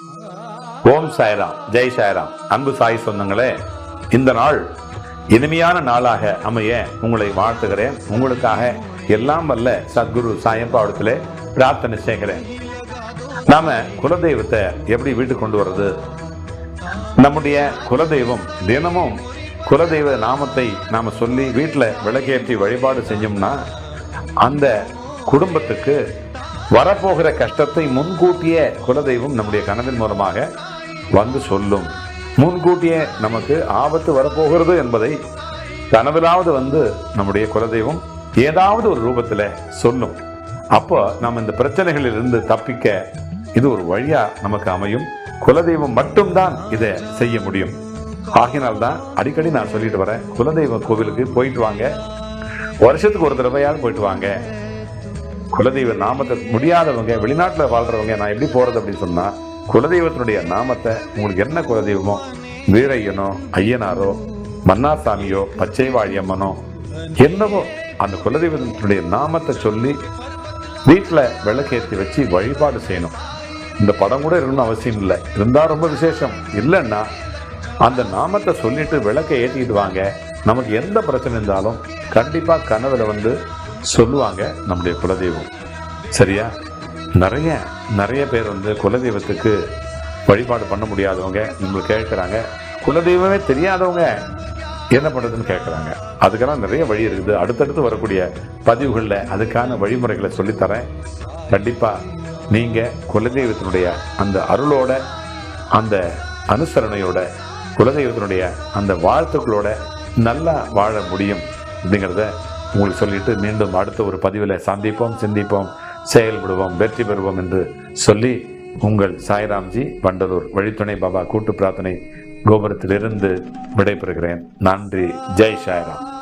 ஓம் சாய்ராம். ஜெய் சாய்ராம். அன்பு சாய் சொந்தங்களே இந்த நாள் இனிமையான நாளாக அமைய உங்களை வாழ்த்துகிறேன். உங்களுக்காக எல்லாம் வல்ல சத்குரு சாயம்பாவடத்திலே பிரார்த்தனை செய்கிறேன். நாம குலதெய்வத்தை எப்படி வீட்டுக்கு கொண்டு வர்றது? நம்முடைய குலதெய்வம் தினமும் குலதெய்வ நாமத்தை நாம சொல்லி வீட்டில் விளக்கேற்றி வழிபாடு செஞ்சோம்னா அந்த குடும்பத்துக்கு வரப்போகிற கஷ்டத்தை முன்கூட்டியே குலதெய்வம் நம்முடைய கனவின் மூலமாக வந்து சொல்லும். முன்கூட்டியே நமக்கு ஆபத்து வரப்போகிறது என்பதை கனவிலாவது வந்து நம்முடைய குலதெய்வம் ஏதாவது ஒரு ரூபத்தில் சொல்லும். அப்போ நம்ம இந்த பிரச்சனைகளில் இருந்து தப்பிக்க இது ஒரு வழியா நமக்கு அமையும். குலதெய்வம் மட்டும்தான் இதை செய்ய முடியும். ஆகினால் தான் அடிக்கடி நான் சொல்லிட்டு வரேன் குலதெய்வ கோவிலுக்கு போயிட்டு வாங்க. வருஷத்துக்கு ஒரு தடவையாவது போயிட்டு வாங்க. குலதெய்வ நாமத்தை முடியாதவங்க வெளிநாட்டில் வாழ்றவங்க நான் எப்படி போகிறது அப்படின்னு சொன்னால் குலதெய்வத்தினுடைய நாமத்தை உங்களுக்கு என்ன குலதெய்வமோ வீரையனோ ஐயனாரோ மன்னாசாமியோ பச்சை வாழியம்மனோ என்னவோ அந்த குலதெய்வத்தினுடைய நாமத்தை சொல்லி வீட்டில் விளக்கேற்றி வச்சு வழிபாடு செய்யணும். இந்த படம் கூட இருக்கணும்னு அவசியம் இல்லை. இருந்தால் ரொம்ப விசேஷம். இல்லைன்னா அந்த நாமத்தை சொல்லிட்டு விளக்கை ஏற்றிக்கிட்டு வாங்க. நமக்கு எந்த பிரச்சனை இருந்தாலும் கண்டிப்பாக கனவில் வந்து சொல்லுவாங்க நம்முடைய குலதெய்வம். சரியா? நிறைய நிறைய பேர் வந்து குலதெய்வத்துக்கு வழிபாடு பண்ண முடியாதவங்க நம்மளை கேட்குறாங்க. குலதெய்வமே தெரியாதவங்க என்ன பண்ணுறதுன்னு கேட்குறாங்க. அதுக்கெல்லாம் நிறைய வழி இருக்குது. அடுத்தடுத்து வரக்கூடிய பதிவுகளில் அதுக்கான வழிமுறைகளை சொல்லித்தரேன். கண்டிப்பாக நீங்கள் குலதெய்வத்தினுடைய அந்த அருளோட அந்த அனுசரணையோட குலதெய்வத்தினுடைய அந்த வாழ்த்துக்களோட நல்லா வாழ முடியும் அப்படிங்கிறத உங்களுக்கு சொல்லிட்டு மீண்டும் அடுத்த ஒரு பதிவில் சந்திப்போம் சிந்திப்போம் செயல்படுவோம் வெற்றி பெறுவோம் என்று சொல்லி உங்கள் சாய்ராம்ஜி வண்டலூர் வழித்துணை பாபா கூட்டு பிரார்த்தனை கோபுரத்திலிருந்து விடைபெறுகிறேன். நன்றி. ஜெய் சாய்ராம்.